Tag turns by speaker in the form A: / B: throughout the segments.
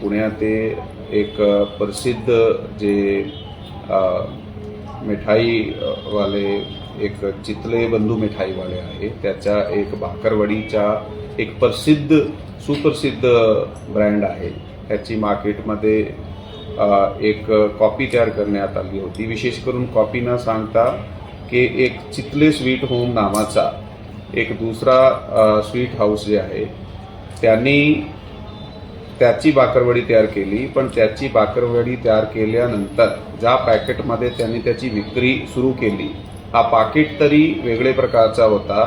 A: पुण्याते एक प्रसिद्ध जे मिठाईवाले एक चितले बंधू मिठाईवाले आहे त्याच्या एक भाकरवडीच्या एक प्रसिद्ध सुप्रसिद्ध ब्रँड आहे. त्याची मार्केटमध्ये एक कॉपी तयार करण्यात आली होती. विशेष करून कॉपी न सांगता की एक चितले स्वीट होम नावाचा एक दुसरा स्वीट हाऊस जे आहे त्यांनी त्याची बाकरवडी तयार केली पण त्याची बाकरवडी तयार केल्यानंतर ज्या पॅकेटमध्ये त्यांनी त्याची विक्री सुरू केली हा पाकिट तरी वेगळे प्रकारचा होता.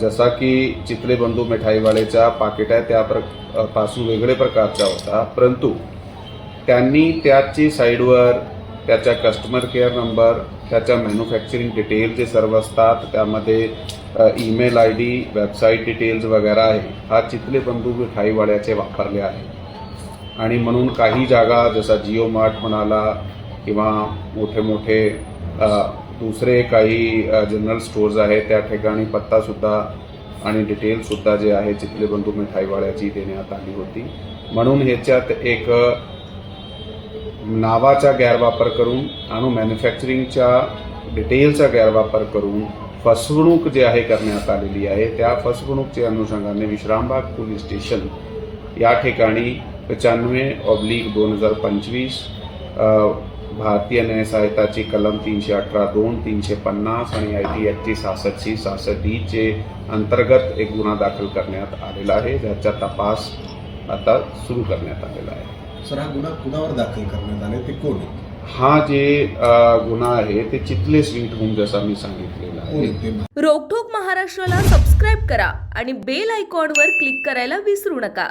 A: जसा की चितले बंधू मिठाईवाल्याच्या पाकिट आहे त्या प्रपासून वेगळे प्रकारचा होता. परंतु त्यांनी त्याची साईडवर त्याच्या कस्टमर केअर नंबर त्याच्या मॅन्युफॅक्चरिंग डिटेल जे सर्व असतात त्यामध्ये email I D website details वगैरे आहे. हा चितले बंदूक मिठाईवाड्याचे वापरले आहे. आणि म्हणून काही जागा जसा जिओ मार्ट म्हणाला किंवा मोठे मोठे दुसरे काही जनरल स्टोर्स आहेत त्या ठिकाणी पत्तासुद्धा आणि डिटेल्ससुद्धा जे आहे चितले बंधू मिठाईवाड्याची देण्यात आली होती. म्हणून ह्याच्यात एक नावाचा गैरवापर करून आणि मॅन्युफॅक्चरिंगच्या डिटेलचा गैरवापर करून फसवणूक जे आहे करण्यात आलेली आहे त्या फसवणूकच्या अनुषंगाने विश्रामबाग पोलीस स्टेशन या ठिकाणी पचानवे ऑब्लिक दोन हजार पंचवीस भारतीय न्याय सहायताची कलम तीनशे अठरा दोन तीनशे पन्नास आणि आय टी ॲक्टची सहासष्टशी सहासष्ट डीचे अंतर्गत एक गुन्हा दाखल करण्यात आलेला आहे ज्याचा तपास आता सुरू करण्यात आलेला आहे
B: सर हा गुन्हा कुणावर दाखल करण्यात आले ते कोण आहे?
A: हा जे गुन्हा आहे ते चितले स्वीट होम जसा मी सांगितलेला आहे.
C: रोकठोक महाराष्ट्राला सबस्क्राईब करा आणि बेल आयकॉनवर क्लिक करायला विसरू नका.